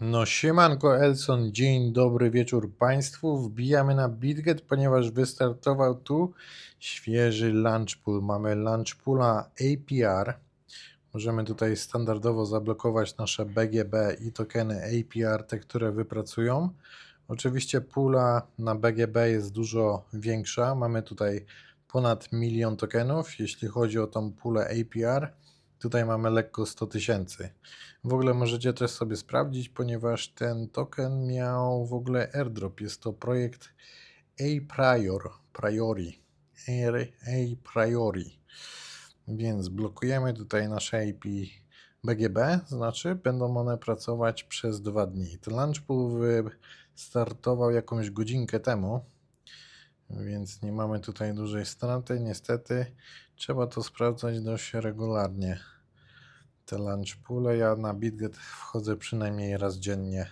No siemanko Elson, dzień dobry wieczór Państwu. Wbijamy na BitGet, ponieważ wystartował tu świeży launch pool. Mamy launch poola APR. Możemy tutaj standardowo zablokować nasze BGB i tokeny APR, te które wypracują. Oczywiście pula na BGB jest dużo większa. Mamy tutaj ponad milion tokenów. Jeśli chodzi o tą pulę APR, tutaj mamy lekko 100 tysięcy. W ogóle możecie też sobie sprawdzić, ponieważ ten token miał w ogóle airdrop. Jest to projekt A Prior, Priori. A, Priori. Więc blokujemy tutaj nasze IP BGB, znaczy będą one pracować przez dwa dni. Ten launch pool startował jakąś godzinkę temu, więc nie mamy tutaj dużej straty. Niestety trzeba to sprawdzać dość regularnie te lunch poole. Ja na BitGet wchodzę przynajmniej raz dziennie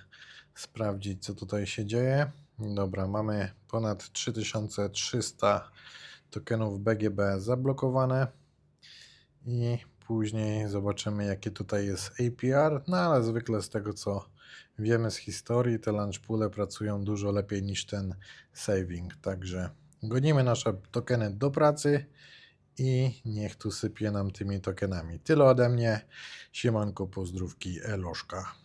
sprawdzić, co tutaj się dzieje. Dobra, mamy ponad 3300 tokenów BGB zablokowane i później zobaczymy, jakie tutaj jest APR. No ale zwykle z tego, co wiemy z historii, te lunch poole pracują dużo lepiej niż ten saving. Także gonimy nasze tokeny do pracy i niech tu sypie nam tymi tokenami. Tyle ode mnie. Siemanko, pozdrówki, eloszka.